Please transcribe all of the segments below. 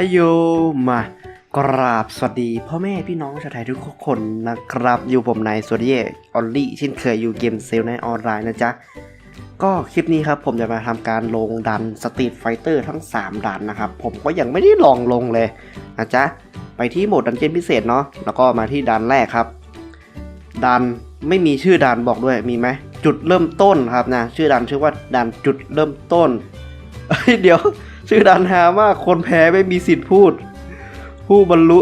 ฮัยโยมากราบสวัสดีพ่อแม่พี่น้องชาวไทยทุกคนนะครับ อยู่ผมนายสวดเย่ออลลี่เช่นเคยอยู่เกมเซลในออนไลน์นะจ๊ะ ก็คลิปนี้ครับผมจะมาทำการลงดันสตรีทไฟเตอร์ทั้ง 3 ดันนะครับ ผมก็ยังไม่ได้ลองลงเลยนะจ๊ะ ไปที่โหมดดันเจียนพิเศษเนาะแล้วก็มาที่ดันแรกครับ ดันไม่มีชื่อดันบอกด้วยมีไหมจุดเริ่มต้นครับนะชื่อดันชื่อว่าดันจุดเริ่มต้นเอ้ยเดี๋ยว ชื่อดันหามากคนแพ้ไม่มีสิทธิ์พูด ผู้บรรลุ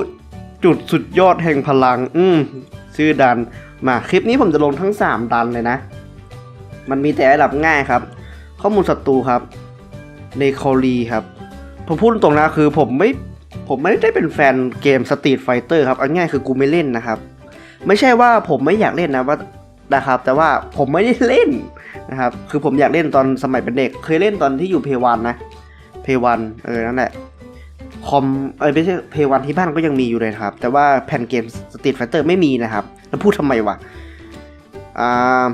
จุดสุดยอดแห่งพลัง อืมชื่อดันมาคลิปนี้ผมจะลงทั้ง 3 ดันเลยนะ มันมีแต่ระดับง่ายครับ ข้อมูลศัตรูครับในคอรีครับ ผมพูดตรงนะคือผมไม่ผมไม่ได้เป็นแฟนเกมสตรีทไฟเตอร์ครับเอาง่ายคือกูไม่เล่นนะครับ ไม่ใช่ว่าผมไม่อยากเล่นนะว่านะครับ แต่ว่าผมไม่ได้เล่นนะครับ คือผมอยากเล่นตอนสมัยเป็นเด็ก เคยเล่นตอนที่อยู่เพวันนะ เพวันเออนั่นแหละคอมเอ้ยไม่ใช่เพวันที่บ้านก็ยังมีอยู่เลยครับ แต่ว่าแผ่นเกมสตรีทไฟเตอร์ไม่มีนะครับ แล้วพูดทำไมวะอ่า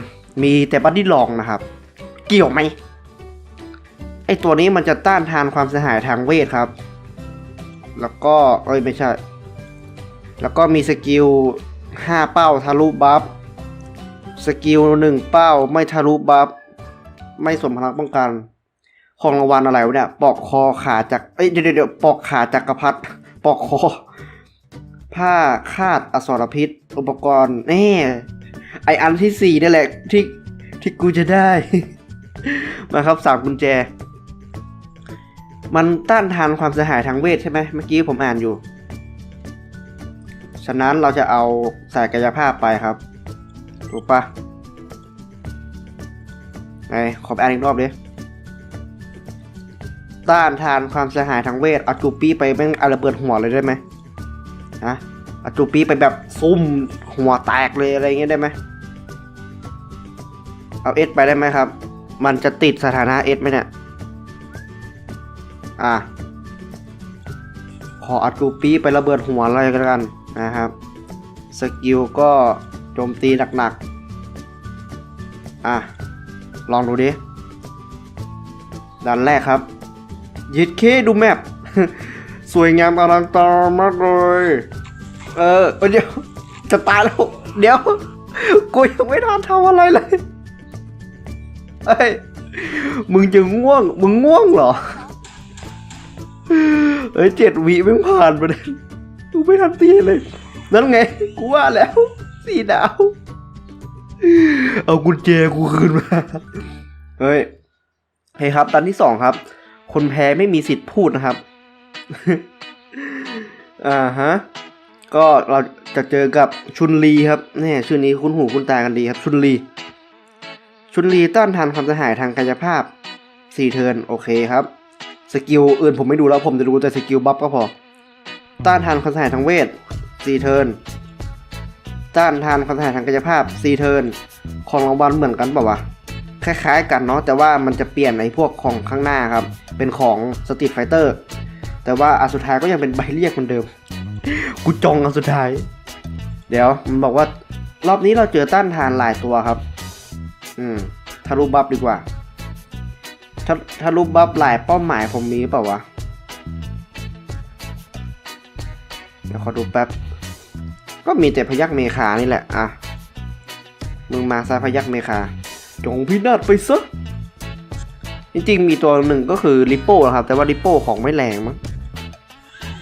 มีแต่บัดดี้ลองนะครับ เกี่ยวไหมไอตัวนี้มันจะต้านทานความเสียหายทางเวทครับ แล้วก็เอ้ยไม่ใช่ แล้วก็มีสกิล5 เป้าทะลุบัฟสกิล1เป้าไม่ทะลุบัฟไม่สมพลังป้องกัน ของรางวัลอะไรวะเนี่ย ปอกคอขาจากเอ้ยเดี๋ยวเดี๋ยวปอกขาจักกระพรรดิปอกคอ ผ้าคาดอสรพิษ อุปกรณ์แน่ไออันที่สี่นี่แหละที่ที่กูจะได้ มาครับสามกุญแจ มันต้านทานความเสียหายทางเวทใช่ไหมเมื่อกี้ผมอ่านอยู่ ฉะนั้นเราจะเอาสายกายภาพไปครับ ถูกปะไงขออ่านอีกรอบดิ ต้านทานความเสียหายทางเวทเอาจูปี้ไปแม่งอาระเบิดหัวเลยได้ไหมฮะเอาจูปี้ไปแบบซุ่มหัวแตกเลยอะไรเงี้ยได้ไหมเอาเอสไปได้ไหมครับ มันจะติดสถานะเอสไหมเนี่ย อะ ขออัดกูปี้ไประเบิดหัวอะไรกันกันนะครับ สกิลก็โจมตีหนักๆ อะ ลองดูดิดันแรกครับ ยิดเคดูแมปสวยงามอลังการมากเลย เออเดี๋ยวจะตายแล้ว เดี๋ยว กูยังไม่ทันทำอะไรเลยเฮ้ยมึงจะง่วง มึงง่วงเหรอเอ้ยเจ็ดวิไม่ผ่านไปเลยดูไม่ทันตีเลย นั่นไง กูว่าแล้ว สี่ดาว เอากุญแจกูคืนมา เฮ้ยเฮ้ยครับ ตอนที่สองครับ คนแพ้ไม่มีสิทธิ์พูดนะครับ อ่าฮะ ก็เราจะเจอกับชุนลีครับนี่ชื่อนี้คุ้นหูคุ้นตากันดีครับ ชุนลี ชุนลีต้านทานความเสียหายทางกายภาพสี่เทิร์นโอเคครับ สกิลอื่นผมไม่ดูแล้วผมจะดูแต่สกิลบัฟก็พอ ต้านทานความเสียหายทางเวทสี่เทิร์นต้านทานความเสียหายทางกายภาพสี่เทิร์นของรางวัลเหมือนกันเปล่าวะ คล้ายๆ กันเนาะแต่ว่ามันจะเปลี่ยนในพวกของข้างหน้าครับ เป็นของสตรีทไฟเตอร์แต่ว่าอันสุดท้ายก็ยังเป็นใบเรียกเหมือนเดิม กูจองอันสุดท้าย เดี๋ยวมันบอกว่ารอบนี้เราเจอต้านทานหลายตัวครับ อืมทะลุบัฟดีกว่าถ้าถ้ารูปบัฟหลายเป้าหมายผมมีเปล่าวะ เดี๋ยวขอดูแป๊บ ก็มีแต่พยักเมคานี่แหละ อะ มึงมาซาพยักเมคา จงพินาศไปซะ จริงๆ มีตัวหนึ่งก็คือริปโป้นะครับ แต่ว่าริปโป้ของไม่แรงมั้ง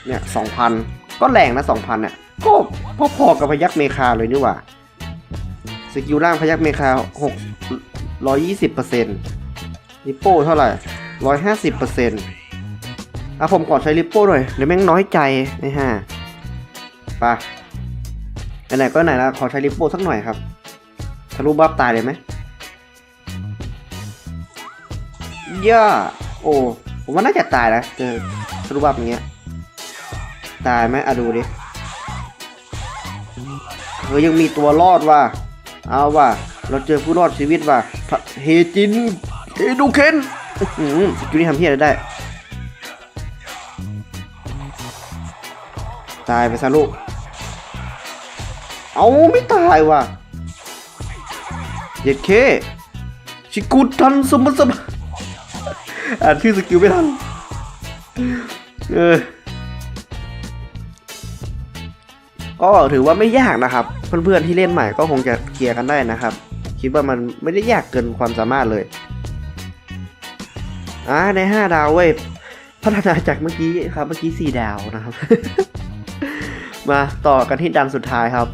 เนี่ยสองพันก็แรงนะสองพันเนี่ย ก็พอๆกับพยักเมคาเลยนี่หว่า สกิลล่างพยักเมคาหกร้อยยี่สิบเปอร์เซ็นต์ริปโป้เท่าไหร่ร้อยห้าสิบเปอร์เซ็นต์อะผมขอใช้ริปโป้หน่อยเดี๋ยวแม่งน้อยใจนะฮะไปไหนๆก็ไหนแล้วขอใช้ริปโป้สักหน่อยครับทะลุบัฟตายเลยไหม ย่าโอ้ผมว่าน่าจะตายนะเจอทะลุบัฟอย่างเงี้ยตายไหมอะดูดิเฮ้ยยังมีตัวรอดว่ะเอาว่ะเราเจอผู้รอดชีวิตว่ะเฮจินเฮดูเคนอื้อหือสกิลนี้ทำเพี้ยได้ ตายไปซะลูก เอาไม่ตายว่ะเย็ดเคชิกุทันสมบัติ อ่านชื่อสกิลไม่ทันเออก็ถือว่าไม่ยากนะครับ เพื่อนๆที่เล่นใหม่ก็คงจะเคลียร์กันได้นะครับ คิดว่ามันไม่ได้ยากเกินความสามารถเลยอ่าใน 5 ดาวเว้ยพัฒนาจากเมื่อกี้ครับเมื่อกี้ 4 ดาวนะครับ มาต่อกันที่ดันสุดท้ายครับ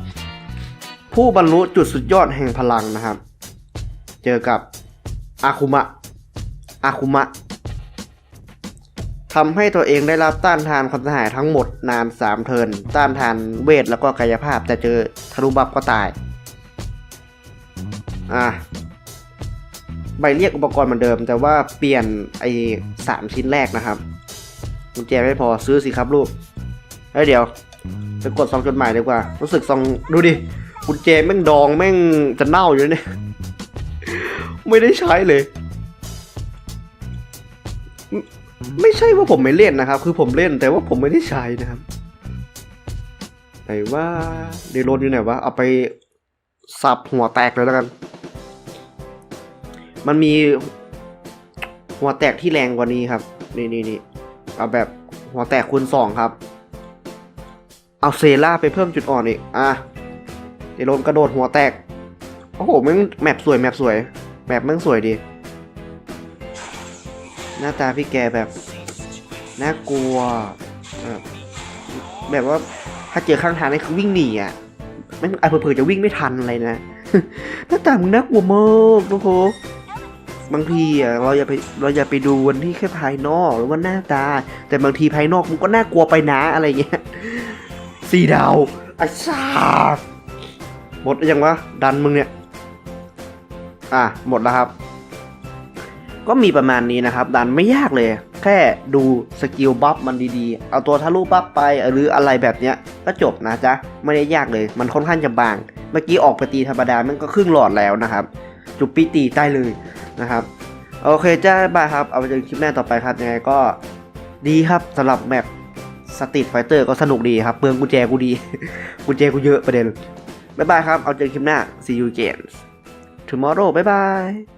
ผู้บรรลุจุดสุดยอดแห่งพลังนะครับ เจอกับอาคุมะอาคุมะ ทำให้ตัวเองได้รับต้านทานความเสียหายทั้งหมดนาน 3 เทินต้านทานเวทแล้วก็กายภาพแต่เจอทะลุบัฟก็ตาย อะใบเรียกอุปกรณ์เหมือนเดิม แต่ว่าเปลี่ยนไอ้สามชิ้นแรกนะครับกุญแจไม่พอซื้อสิครับลูกเฮ้ยเดี๋ยวไปกดซองจดหมายดีกว่า รู้สึกซองดูดิกุญแจแม่งดองแม่งจะเน่าอยู่เนี่ย ไม่ได้ใช้เลย ไม่ใช่ว่าผมไม่เล่นนะครับ คือผมเล่นแต่ว่าผมไม่ได้ใช้นะครับไหนว่าเดโรนอยู่ไหนวะเอาไปสับหัวแตกเลยแล้วกัน มันมีหัวแตกที่แรงกว่านี้ครับ นี่นี่นี่เอาแบบหัวแตกคูณสองครับ เอาเซล่าไปเพิ่มจุดอ่อนอีก อะเดี๋ยวโดนกระโดดหัวแตก โอ้โหแม่งแมปสวยแมปสวยแมปแม่งสวยดี หน้าตาพี่แกแบบน่ากลัว แบบแบบว่าถ้าเจอข้างทางนี่คือวิ่งหนีอะม่งไอ้เผื่อๆจะวิ่งไม่ทันอะไรนะหน้าตามึงน่ากลัวมากทุกคนบางทีอะเราอย่าไปเราอย่าไปดูวันที่แค่ภายนอกหรือว่าหน้าตา แต่บางทีภายนอกมันก็น่ากลัวไปนะอะไรเงี้ยสี่ดาวไอ้สัสหมดอยังวะดันมึงเนี่ย อะหมดแล้วครับ ก็มีประมาณนี้นะครับ ดันไม่ยากเลย แค่ดูสกิลบัฟมันดีๆ เอาตัวทะลุบัฟไปหรืออะไรแบบเนี้ยก็จบนะจ๊ะ ไม่ได้ยากเลย มันค่อนข้างจะบาง เมื่อกี้ออกไปตีธรรมดามันก็ครึ่งหลอดแล้วนะครับ จุบปีตีได้เลยนะครับ โอเคจ้าบายครับ เอาไปเจอคลิปหน้าต่อไปครับยังไงก็ดีครับสำหรับแมปสตรีทไฟเตอร์ก็สนุกดีครับเปลืองกุญแจกูดี กุญแจกูเยอะประเด็น บ๊ายบายครับ เอาเจอคลิปหน้า see you again tomorrow บ๊ายบาย